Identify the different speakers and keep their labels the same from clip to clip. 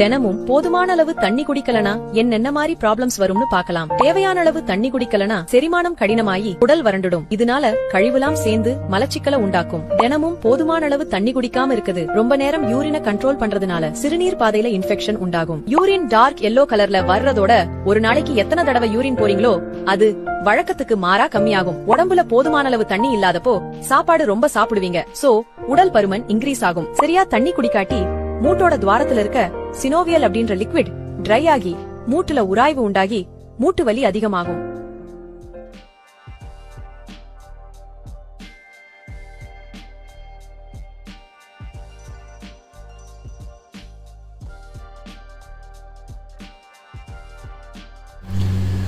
Speaker 1: தினமும் போதுமான அளவு தண்ணி குடிக்கலனா என்னென்ன மாதிரி ப்ராப்ளம்ஸ் வரும்னு பார்க்கலாம். தேவையான அளவு தண்ணி குடிக்கலனா செரிமானம் கடினமாயி உடல் வறண்டுடும். இதனால கழிவுலாம் சேர்ந்து மலச்சிக்கலை உண்டாக்கும். தினமும் போதுமான அளவு தண்ணி குடிக்காம இருக்குது. ரொம்ப நேரம் யூரினை கண்ட்ரோல் பண்றதுனால சிறுநீர் பாதையில இன்ஃபெக்ஷன் உண்டாகும். யூரின் டார்க் எல்லோ கலர்ல வர்றதோட ஒரு நாளைக்கு எத்தனை தடவை யூரின் போறீங்களோ அது வழக்கத்துக்கு மாறா கம்மியாகும். உடம்புல போதுமான அளவு தண்ணி இல்லாதப்போ சாப்பாடு ரொம்ப சாப்பிடுவீங்க. சோ உடல் பருமன் இன்க்ரீஸ் ஆகும். சரியா தண்ணி குடிக்காட்டி மூட்டோட துவாரத்துல இருக்க சினோவியல் அப்படின்ற லிக்விட் ட்ரை ஆகி மூட்டுல உராய்வு உண்டாகி மூட்டு வலி அதிகமாகும்.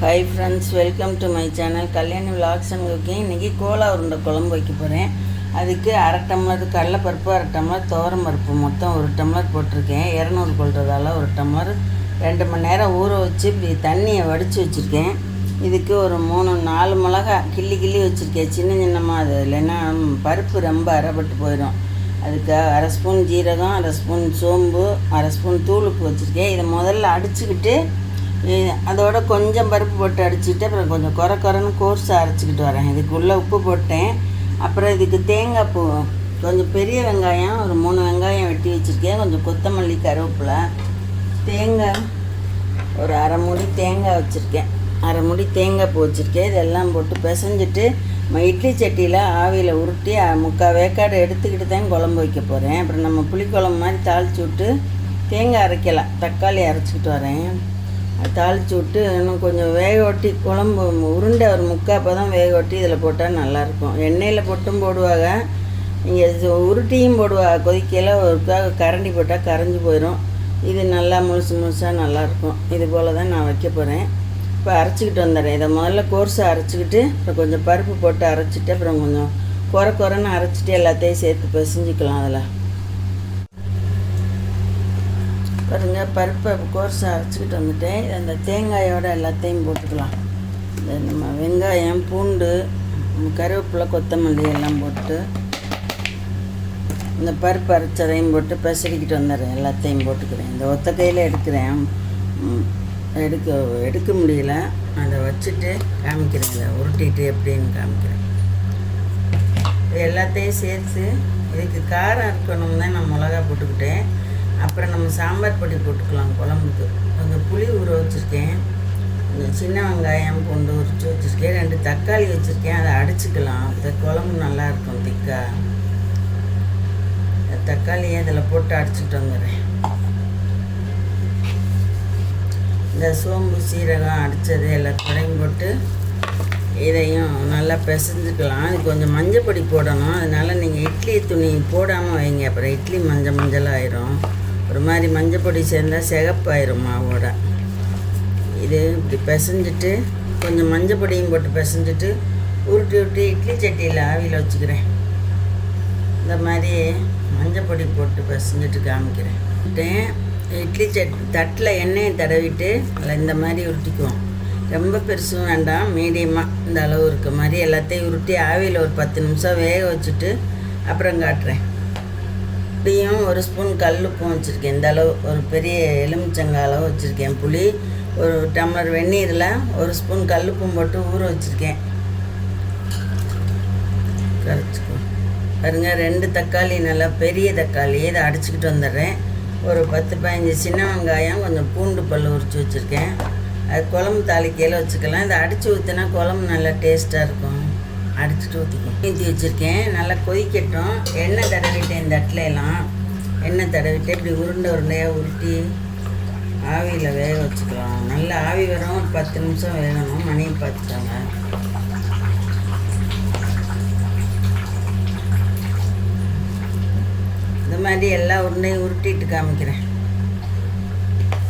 Speaker 2: Hi friends welcome to my channel Kalyani vlogs and cooking இன்றைக்கி கோலா உருண்டை குழம்பு வைக்க போகிறேன் அதுக்கு அரை டம்ளர் கடலைப்பருப்பு அரை டம்ளர் துவரம் பருப்பு மொத்தம் ஒரு டம்ளர் போட்டிருக்கேன். இரநூறு கொள்றதால ஒரு டம்ளர். ரெண்டு மணி நேரம் ஊற வச்சு இப்படி தண்ணியை வடித்து வச்சுருக்கேன். இதுக்கு ஒரு மூணு நாலு மிளகா கிள்ளி கிள்ளி வச்சுருக்கேன். சின்ன சின்னமாக அது இல்லைன்னா பருப்பு ரொம்ப அரைப்பட்டு போயிடும். அதுக்கு அரை ஸ்பூன் ஜீரகம் அரை ஸ்பூன் சோம்பு அரை ஸ்பூன் தூளுப்பு வச்சுருக்கேன். இதை முதல்ல அடிச்சுக்கிட்டு அதோட கொஞ்சம் பருப்பு போட்டு அடிச்சுட்டு அப்புறம் கொஞ்சம் குறை குறைன்னு கோர்ஸை அரைச்சிக்கிட்டு வரேன். இதுக்குள்ளே உப்பு போட்டேன். அப்புறம் இதுக்கு தேங்காய் பூ. கொஞ்சம் பெரிய வெங்காயம் ஒரு மூணு வெங்காயம் வெட்டி வச்சுருக்கேன். கொஞ்சம் கொத்தமல்லி கருவேப்பிலை தேங்காய் ஒரு அரை மூடி தேங்காய் வச்சுருக்கேன். அரை மூடி தேங்காய் பூ வச்சுருக்கேன். இதெல்லாம் போட்டு பிசைஞ்சிட்டு நம்ம இட்லி சட்டியில் ஆவியில் உருட்டி முக்கால் வேக்காடு எடுத்துக்கிட்டு தான் குழம்பு வைக்க போகிறேன் அப்புறம் நம்ம புளிக்குழம்பு மாதிரி தாளித்து விட்டு தேங்காய் அரைக்கலாம். தக்காளி அரைச்சிக்கிட்டு வரேன். தாளித்து விட்டு இன்னும் கொஞ்சம் வேக ஒட்டி குழம்பு உருண்டை ஒரு முக்கால் பதம் வேக ஒட்டி இதில் போட்டால் நல்லாயிருக்கும். எண்ணெயில் போட்டும் போடுவாங்க. இங்கே உருட்டியும் போடுவாங்க. கொதிக்கையில் ஒருக்காக கரண்டி போட்டால் கரைஞ்சி போயிடும் இது நல்லா முழுசு முழுசாக நல்லாயிருக்கும். இது போல் தான் நான் வைக்க போகிறேன் இப்போ அரைச்சிக்கிட்டு வந்துடுறேன். இதை முதல்ல கோர்ஸை அரைச்சிக்கிட்டு அப்புறம் கொஞ்சம் பருப்பு போட்டு அரைச்சிட்டு அப்புறம் கொஞ்சம் குறை குறைன்னு அரைச்சிட்டு எல்லாத்தையும் சேர்த்து பிசைஞ்சிக்கலாம் அதில். பாருங்கள் பருப்பை கோர்ஸை அரைச்சிக்கிட்டு வந்துட்டேன். அந்த தேங்காயோட எல்லாத்தையும் போட்டுக்கலாம். இந்த நம்ம வெங்காயம் பூண்டு கருவேப்பிலை கொத்தமல்லி எல்லாம் போட்டு இந்த பருப்பு அரைச்சதையும் போட்டு பெசரிக்கிட்டு வந்துடுறேன். எல்லாத்தையும் போட்டுக்கிறேன். இந்த ஒத்த கையில் எடுக்கிறேன். எடுக்க எடுக்க முடியல. அதை வச்சுட்டு காமிக்கிறேன். இதை உருட்டிட்டு எப்படின்னு காமிக்கிறேன். எல்லாத்தையும் சேர்த்து இதுக்கு காரம் இருக்கணும் தான் நான் மிளகா போட்டுக்கிட்டேன். அப்புறம் நம்ம சாம்பார் பொடி போட்டுக்கலாம் குழம்புக்கு. கொஞ்சம் புளி ஊற வச்சுருக்கேன். கொஞ்சம் சின்ன வெங்காயம் பூண்டு உரிச்சு வச்சுருக்கேன். ரெண்டு தக்காளி வச்சுருக்கேன். அதை அடிச்சுக்கலாம். இந்த குழம்பு நல்லாயிருக்கும் திக்காக திக்கா. தக்காளியை இதில் போட்டு அடிச்சுட்டு வந்துடுறேன். இந்த சோம்பு சீரகம் அடித்தது எல்லாம் குடையும் போட்டு இதையும் நல்லா பிசைஞ்சுக்கலாம். அது கொஞ்சம் மஞ்சள் பொடி போடணும். அதனால் நீங்கள் இட்லி துணி போடாமல் வைங்க. அப்புறம் இட்லி மஞ்சள் மஞ்சள் ஆயிரும் ஒரு மாதிரி மஞ்சள் பொடி சேர்ந்தால் சிகப்பாயிரும் மாவோட. இது இப்படி பிசைஞ்சிட்டு கொஞ்சம் மஞ்சள் பொடியும் போட்டு பிசைஞ்சிட்டு உருட்டி உருட்டி இட்லி சட்டியில் ஆவியில் வச்சுக்கிறேன். இந்த மாதிரி மஞ்சள் பொடி போட்டு பிசைஞ்சிட்டு காமிக்கிறேன். விட்டேன். இட்லி சட் தட்டில் எண்ணெயை தடவிட்டு அதில் இந்த மாதிரி உருட்டிக்குவோம். ரொம்ப பெருசும் வேண்டாம் மீடியமாக இந்த அளவு இருக்க மாதிரி எல்லாத்தையும் உருட்டி ஆவியில் ஒரு பத்து நிமிஷம் வேக வச்சுட்டு அப்புறம் காட்டுறேன். புளியும் ஒரு ஸ்பூன் கல்லுப்பும் வச்சுருக்கேன். இந்த அளவு ஒரு பெரிய எலுமிச்சங்காய் அளவு வச்சுருக்கேன். புளி ஒரு டம்ளர் வெந்நீரில் ஒரு ஸ்பூன் கல்லுப்பும் போட்டு ஊற வச்சுருக்கேன். கரைச்சிக்கோ. பாருங்க ரெண்டு தக்காளி நல்லா பெரிய தக்காளி. இதை அடிச்சுக்கிட்டு வந்துடுறேன். ஒரு பத்து பதினஞ்சு சின்ன வெங்காயம் கொஞ்சம் பூண்டு பல் உரித்து வச்சுருக்கேன். அது குழம்பு தாளிக்கையில் வச்சுக்கலாம். இதை அடித்து ஊற்றினா குழம்பு நல்லா டேஸ்ட்டாக இருக்கும். அடிச்சுட்டு ஊற்றிக்கும் ஊற்றி வச்சுருக்கேன். நல்லா கொதிக்கட்டும். எண்ணெய் தடவிட்டேன் இந்த இடத்துல எல்லாம். எண்ணெய் தடவிட்டு இப்படி உருண்டை உருண்டையாக உருட்டி ஆவியில் வேக வச்சுக்கலாம். நல்லா ஆவி வரும். ஒரு பத்து நிமிஷம் வேகணும். மணியை பார்த்துட்டாங்க இந்த மாதிரி எல்லா உருண்டையும் உருட்டிட்டு காமிக்கிறேன்.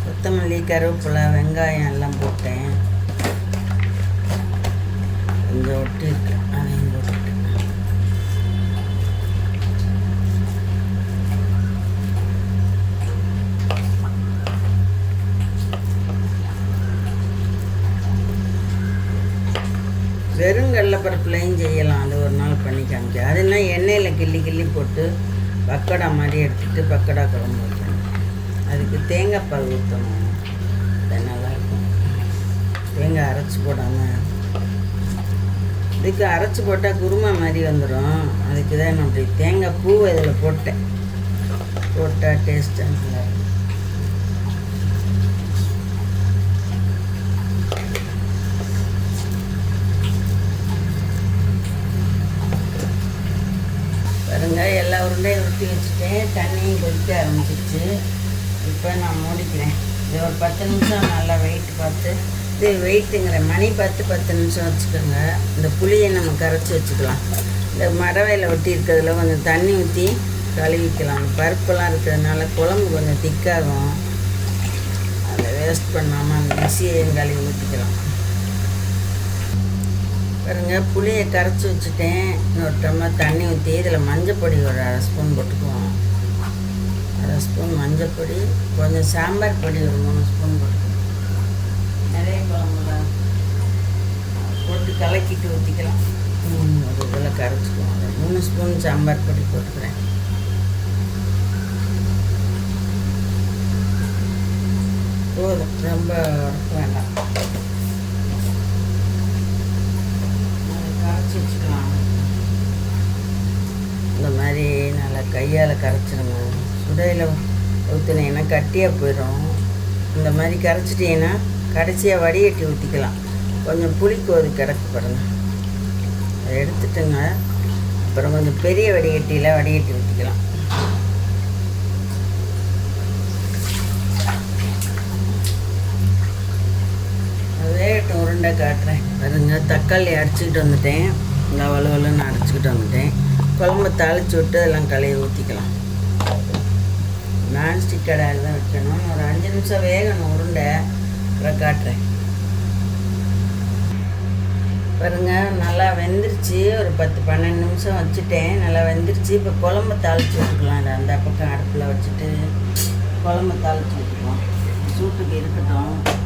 Speaker 2: கொத்தமல்லி கருவேப்பிலை வெங்காயம் எல்லாம் போட்டேன். கொஞ்சம் ஒட்டி வெறும் கடலப்பருப்புலையும் செய்யலாம். அது ஒரு நாள் பண்ணி காமிச்சோம் அது என்ன எண்ணெயில் கிள்ளி கிள்ளி போட்டு பக்கோடா மாதிரி எடுத்துட்டு பக்கோடா குழம்பு வைக்கணும். அதுக்கு தேங்காய் பால் ஊற்றணும் அது நல்லாயிருக்கும் தேங்காய் அரைச்சி போடாமல் இதுக்கு அரைச்சி போட்டால் குருமா மாதிரி வந்துடும் அதுக்கு தான் நான் அப்படி தேங்காய் பூவை இதில் போட்டேன். போட்டால் டேஸ்ட்டாக நல்லா எல்லா உருண்டையும் உருட்டி வச்சுட்டேன். தண்ணியும் கொதிக்க ஆரம்பிச்சிருச்சு. இப்போ நான் மூடிக்கிறேன். இது ஒரு பத்து நிமிஷம் நல்லா வெயிட் பார்த்து இது வெயிட்டுங்கிற மணி பார்த்து பத்து நிமிஷம் வச்சுக்கோங்க. இந்த புளியை நம்ம கரைச்சி வச்சுக்கலாம். இந்த மரவையில் ஒட்டி இருக்கிறதுல கொஞ்சம் தண்ணி ஊற்றி கழுவிக்கலாம். பருப்புலாம் பருப்பெல்லாம் இருக்கிறதுனால குழம்பு கொஞ்சம் திக்காகும் அதை வேஸ்ட் பண்ணாமல் அந்த மிக்சியையும் கழுவி ஊற்றிக்கலாம் பாருங்க புளியை கரைச்சி வச்சுட்டேன். இன்னொரு டம்ளர் தண்ணி ஊற்றி இதில் மஞ்சப்பொடி ஒரு அரை ஸ்பூன் போட்டுக்குவோம். அரை ஸ்பூன் மஞ்சப்பொடி கொஞ்சம் சாம்பார் பொடி ஒரு மூணு ஸ்பூன் போட்டுக்குவோம். நிறைய குழம்புல போட்டு கலக்கிட்டு ஊற்றிக்கலாம் ஒரு இதில் கரைச்சிக்குவோம். மூணு ஸ்பூன் சாம்பார் பொடி போட்டுக்கிறேன். போதும் ரொம்ப வேண்டாம் அதை கரைச்சி வச்சுக்கலாம் இந்த மாதிரி நல்லா கையால் கரைச்சிருங்க. சுடையில் ஊற்றுனீங்கன்னா கட்டியாக போயிடும். இந்த மாதிரி கரைச்சிட்டீங்கன்னா கடைசியாக வடிகட்டி ஊற்றிக்கலாம் கொஞ்சம் புளிக்கோது கிடக்கு பாருங்க. அதை எடுத்துட்டுங்க. அப்புறம் கொஞ்சம் பெரிய வடிகட்டியில் வடிகட்டி ஊற்றிக்கலாம் வேகட்டும் உருண்டை காட்டுறேன். பாருங்க தக்காளி அடிச்சுக்கிட்டு வந்துட்டேன். இந்த வலுவலுன்னு அரைச்சிக்கிட்டு வந்துட்டேன். குழம்பு தாளிச்சு விட்டு அதெல்லாம் கலையை ஊற்றிக்கலாம் நான்ஸ்டிக் கடாயில் தான் வைக்கணும். ஒரு அஞ்சு நிமிஷம் வேகணும் உருண்டை. அப்புறம் காட்டுறேன். பாருங்க நல்லா வெந்துருச்சு. ஒரு பத்து பன்னெண்டு நிமிஷம் வச்சுட்டேன். நல்லா வெந்துருச்சு. இப்போ குழம்பு தாளிச்சு விட்டுக்கலாம். அந்த பக்கம் அடுப்பில் வச்சுட்டு குழம்பு தாளிச்சு விட்டுக்கலாம். சூட்டுக்கு இருக்கட்டும்.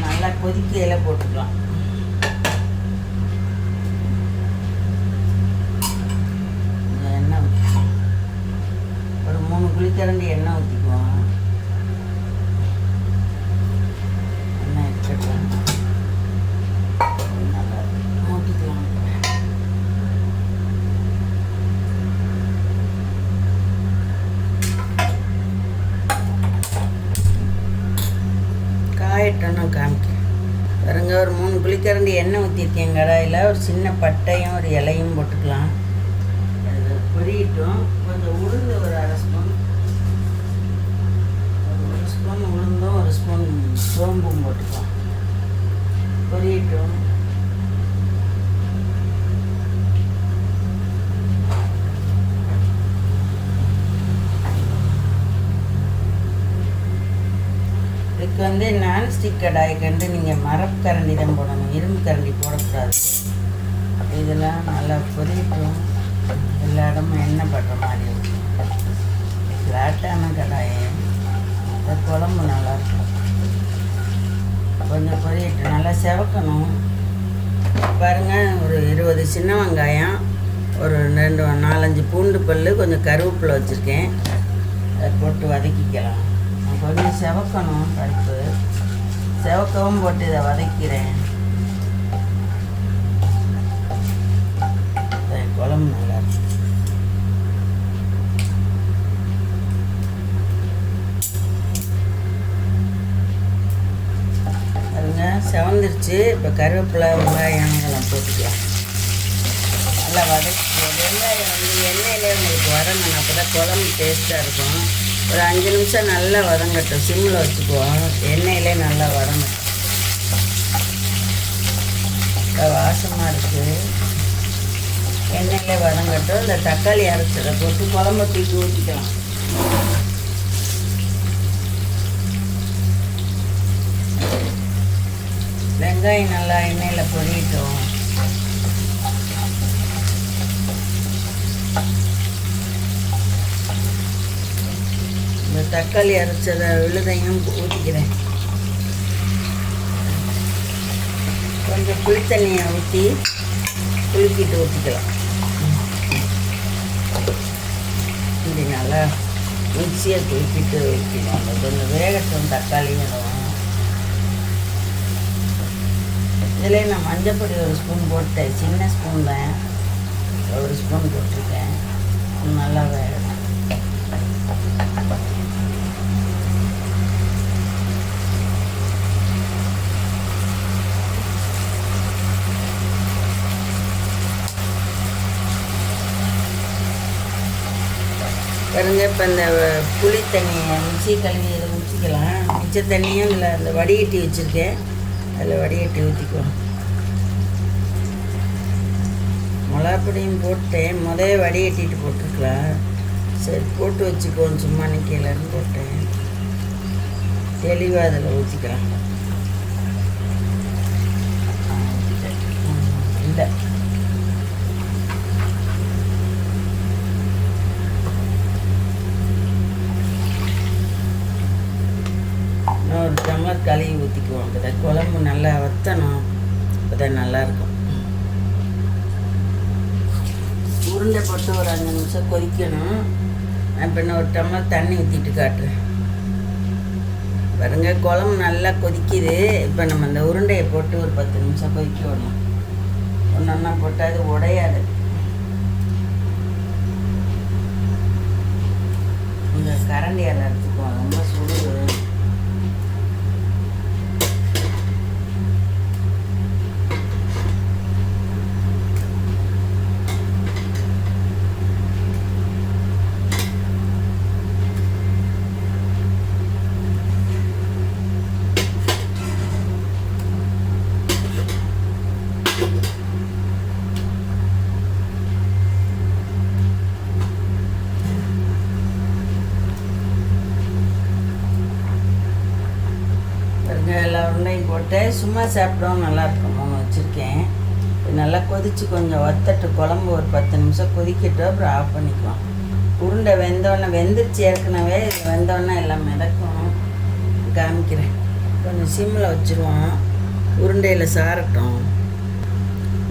Speaker 2: நல்லா கொதிக்கையில் போட்டுக்கலாம் இந்த எண்ணெய் ஊத்தி- ஒரு மூணு குழிக்கரண்டி எண்ணெய் ஊற்றிக்குவோம் எண்ணெய் இருக்கட்டும் நல்லா மூட்டிக்கலாம் காயட்டோன்னு காமிக்கிறேன். பாருங்க ஒரு மூணு குளிக்கரண்டி எண்ணெய் ஊற்றிருக்கேன் கடாயில். ஒரு சின்ன பட்டையும் ஒரு இலையும் போட்டுக்கலாம். அது பொரியட்டும். கொஞ்சம் உளுந்து ஒரு அரை ஸ்பூன் ஒரு ஸ்பூன் உளுந்தும் ஒரு ஸ்பூன் சோம்பும் போட்டுக்கலாம் பொரியட்டும் இதுக்கு வந்து நான்ஸ்டிக் கடாய்க்கு வந்து நீங்கள் மரக்கரண்டி தான் போடணும். இரும்பு கரண்டி போடக்கூடாது. இதெல்லாம் நல்லா பொரியட்டும். எல்லா இடமும் எண்ணெய் படுற மாதிரி இருக்கும். ஃப்ளாட்டான கடாயம் இந்த குழம்பு நல்லா இருக்கும் கொஞ்சம் பொரியட்டும் நல்லா செவக்கணும். பாருங்கள் ஒரு இருபது சின்ன வெங்காயம் ஒரு ரெண்டு நாலஞ்சு பூண்டு பல் கொஞ்சம் கருவேப்பிலை வச்சுருக்கேன். அதை போட்டு வதக்கிக்கலாம். கொஞ்சம் செவக்கணும் பருப்பு. செவக்கவும் போட்டு இதை வதக்கிறேன். இந்த குழம்பு நல்லா இருக்கும் பாருங்க செவந்துருச்சு இப்போ கருவேப்பிலை வெங்காயம் இதெல்லாம் போட்டுக்கலாம். நல்லா வதக்கி வெங்காயம் வந்து எண்ணெயிலே உங்களுக்கு வரணும் அப்போ தான் குழம்பு டேஸ்ட்டாக இருக்கும். ஒரு அஞ்சு நிமிஷம் நல்லா வதங்கட்டும். சிம்மில் வச்சுக்குவோம். எண்ணெயிலே நல்லா வதங்கட்டும். இப்போ வாசமாக இருக்குது எண்ணெயிலே வதங்கட்டும். இந்த தக்காளி அரைச்சதை போட்டு குழம்பு தூக்கி ஊற்றிக்கலாம் வெங்காயம் நல்லா எண்ணெயில் பொரியட்டும். இந்த தக்காளி அரைச்சதை விழுதையும் ஊற்றிக்கிறேன். கொஞ்சம் புளித்தண்ணியை ஊற்றி குலுக்கிட்டு ஊற்றிக்கலாம். இது நல்லா மிக்சியை குளிப்பிட்டு வைக்கணும் அந்த கொஞ்சம் வேகட்டும் தக்காளியும். இதில் நான் மஞ்சப்பொடி ஒரு ஸ்பூன் போட்டேன் சின்ன ஸ்பூன் தான் ஒரு ஸ்பூன் போட்டிருக்கேன். நல்லா வேகணும் பாருங்க இப்போ இந்த புளி தண்ணியை மிக்சி கழுவி இதை ஊற்றிக்கலாம் மிச்ச தண்ணியும் இதில் அந்த வடிகட்டி வச்சுருக்கேன். அதில் வடிகட்டி ஊற்றிக்குவோம் மிளகாப்பொடியும் போட்டேன் முதல்ல வடிகட்டிட்டு போட்டுருக்கலாம் சரி போட்டு வச்சுக்குவோம் சும்மா நிற்கலன்னு போட்டேன். தெளிவாக அதில் ஊற்றிக்கலாம் இல்லை கழுவி ஊற்றிக்குவோம் அப்போ தான் குழம்பு நல்லா வத்தணும். அப்போ தான் நல்லாயிருக்கும். உருண்டை போட்டு ஒரு அஞ்சு நிமிஷம் கொதிக்கணும். நான் இப்போ இன்னும் ஒரு டம்ளர் தண்ணி ஊற்றிட்டு காட்டுறேன். பாருங்க குழம்பு நல்லா கொதிக்குது. இப்போ நம்ம அந்த உருண்டையை போட்டு ஒரு பத்து நிமிஷம் கொதிக்க விடணும். ஒன்று ஒன்றா போட்டால் அது உடையாது. இந்த கரண்டியால் எடுத்துக்குவோம் ரொம்ப சுடுது பாருங்க எல்லா உருண்டையும் சும்மா சாப்பிடவும் நல்லா இருக்கும் வச்சுருக்கேன். நல்லா கொதிச்சு கொஞ்சம் வத்தட்டு குழம்பு ஒரு பத்து நிமிஷம் கொதிக்கட்டும் அப்புறம் ஆஃப் பண்ணிக்குவோம். உருண்டை வெந்தோடனே வெந்துருச்சு ஏற்கனவே இது வெந்தோடனே எல்லாம் மிதக்கும். காமிக்கிறேன். கொஞ்சம் சிம்மில் வச்சுருவோம். உருண்டையில் சாரட்டும்.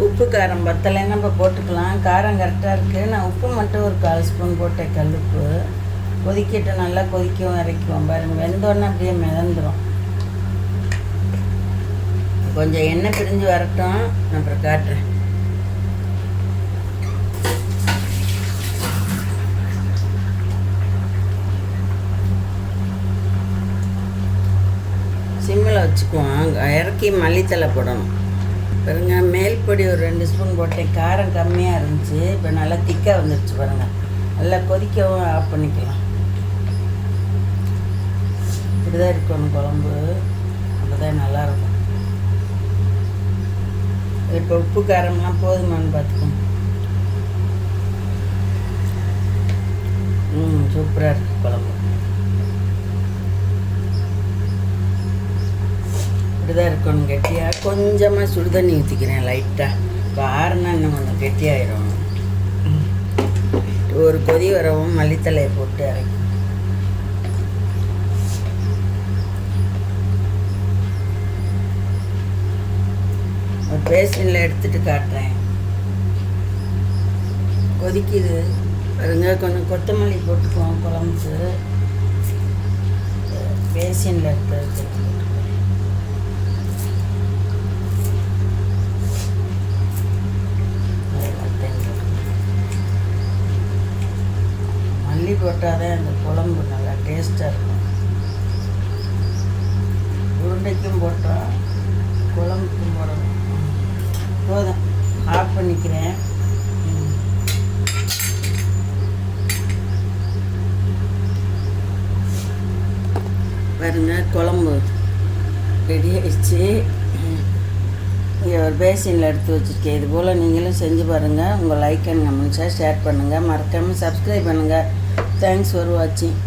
Speaker 2: உப்பு காரம் பத்தலைன்னு நம்ம போட்டுக்கலாம். காரம் கரெக்டாக இருக்குது நான் உப்பு மட்டும் ஒரு கால் ஸ்பூன் போட்டேன் கல்லுப்பு. கொதிக்கிட்டு நல்லா கொதிக்கவும் இறக்குவோம். பாருங்கள் வெந்தோடனே அப்படியே மிதந்துடும் கொஞ்சம் எண்ணெய் பிரிஞ்சு வரட்டும். நான் அப்புறம் காட்டுறேன். சிம்மில் வச்சுக்குவோம். இறக்கி மல்லித்தலை போடணும். பாருங்க மேல் பொடி ஒரு ரெண்டு ஸ்பூன் போட்டேன். காரம் கம்மியாக இருந்துச்சு. இப்போ நல்லா திக்காக வந்துடுச்சு பாருங்க. நல்லா கொதிக்கவும் ஆஃப் பண்ணிக்கலாம். இப்படிதான் இருக்கணும் குழம்பு. அப்போதான் நல்லாயிருக்கும் இப்போ உப்பு காரம்லாம் போதுமான்னு பார்த்துக்கோங்க. ம் சூப்பராக இருக்கு குழம்பு. இப்படிதான் இருக்கணும் கெட்டியாக கொஞ்சமாக சுடுதண்ணி ஊற்றிக்கிறேன் லைட்டாக இப்போ ஆறுனா இன்னும் கொஞ்சம் கெட்டியாயிரும். ஒரு கொதி வரவும் மல்லித்தலையை போட்டு இறக்கி ஒரு எடுத்துட்டு காட்டுறேன். கொதிக்குது. பாருங்க கொஞ்சம் கொத்தமல்லி போட்டுக்குவோம் குழம்புக்கு. பேசினில் எடுத்து மல்லி போட்டால் தான் அந்த குழம்பு நல்லா டேஸ்ட்டாக இருக்கும். உருண்டைக்கும் போட்டால் குழம்புக்கும் போடணும் போதும். ஆஃப் பண்ணிக்கிறேன். பாருங்க குழம்பு ரெடி ஆயிடுச்சு. இங்கே ஒரு பேசினில் எடுத்து வச்சுருக்கேன். இது போல் நீங்களும் செஞ்சு பாருங்கள் உங்கள் லைக் அண்ட் கமெண்ட்ஸாக ஷேர் பண்ணுங்கள் மறக்காமல் சப்ஸ்கிரைப் பண்ணுங்கள் தேங்க்ஸ் ஃபார் வாட்சிங்